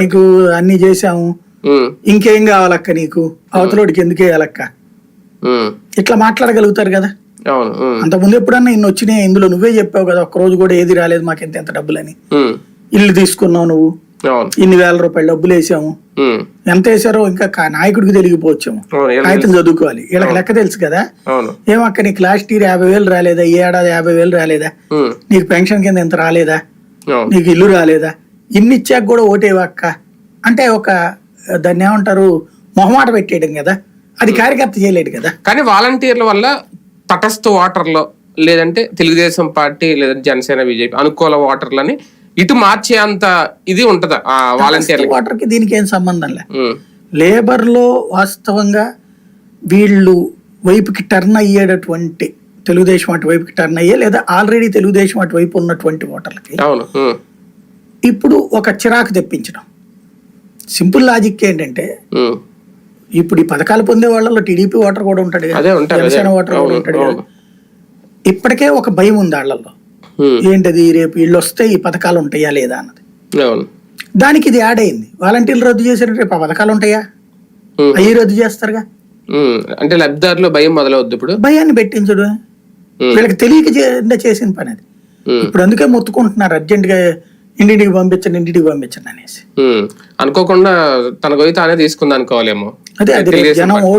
నీకు అన్ని చేసాము ఇంకేం కావాలక్క నీకు? అవతలోడికి ఎందుకు వేయాలక్క ఇట్లా మాట్లాడగలుగుతారు కదా. అంత ముందు ఎప్పుడన్నా ఇన్ని వచ్చినాయి ఇందులో నువ్వే చెప్పావు కదా ఒక్క రోజు కూడా ఏది రాలేదు మాకు ఎంత ఎంత డబ్బులని. ఇల్లు తీసుకున్నావు నువ్వు. ఇన్ని వేల రూపాయలు డబ్బులు వేసాము. ఎంత వేసారో ఇంకా నాయకుడికి ఏం- కాగితం చదువుకోవాలి. వీళ్ళకి లెక్క తెలుసు కదా. ఏమక్క నీకు లాస్ట్ ఇయర్ యాభై వేలు రాలేదా ఈ ఏడాది యాభై వేలు రాలేదా? నీకు పెన్షన్ కింద ఎంత రాలేదా? నీకు ఇల్లు రాలేదా? ఇన్ని ఇచ్చాక కూడా ఓటేవక్క? అంటే ఒక దాన్ని ఏమంటారు మొహమాట పెట్టేయడం కదా? అది కార్యకర్త చేయలేడు కదా? కానీ వాలంటీర్ల వల్ల తటస్థ ఓటర్లు లేదంటే తెలుగుదేశం పార్టీ లేదంటే జనసేన బీజేపీ అనుకూల ఓటర్లని ఇటు మార్చే అంత ఇది ఉంటదా? ఆ వాలంటీర్లకి? ఓటర్కి దీనికి ఏం సంబంధం లే. ఉమ్, లేబర్లో వాస్తవంగా వీళ్ళు వైపుకి టర్న్ అయ్యేటటువంటి తెలుగుదేశం అటు వైపుకి టర్న్ అయ్యే లేదా ఆల్రెడీ తెలుగుదేశం అటు వైపు ఉన్నటువంటి ఓటర్లకి అవును. ఇప్పుడు ఒక చిరాకు తెప్పించడం. సింపుల్ లాజిక్ ఏంటంటే ఇప్పుడు ఈ పథకాలు పొందే వాళ్ళలో టీడీపీ ఓటర్ కూడా ఉంటాడు జనసేన ఓటర్ కూడా ఉంటాడు. ఇప్పటికే ఒక భయం ఉంది వాళ్ళల్లో ఏంటది రేపు వీళ్ళు వస్తే ఈ పథకాలు ఉంటాయా లేదా అన్నది. దానికి ఇది యాడ్ అయింది. వాలంటీర్లు రద్దు చేశారు రేపు ఆ పథకాలు ఉంటాయా? అవి రద్దు చేస్తారుగా? అంటే లబ్ధిదారులు భయం మొదలవుద్ది ఇప్పుడు? భయాన్ని పెట్టించడు. వీళ్ళకి తెలియక చేసిన పని అది. ఇప్పుడు అందుకే మొత్తుకుంటున్నారు అర్జెంట్గా ఇంటింటికి పంపించండి ఇంటింటికి పంపించండి అనేసి. అనుకోకుండా తన గొయ్యి తానే తీసుకుంది అనుకోవాలేమో అదే జనం.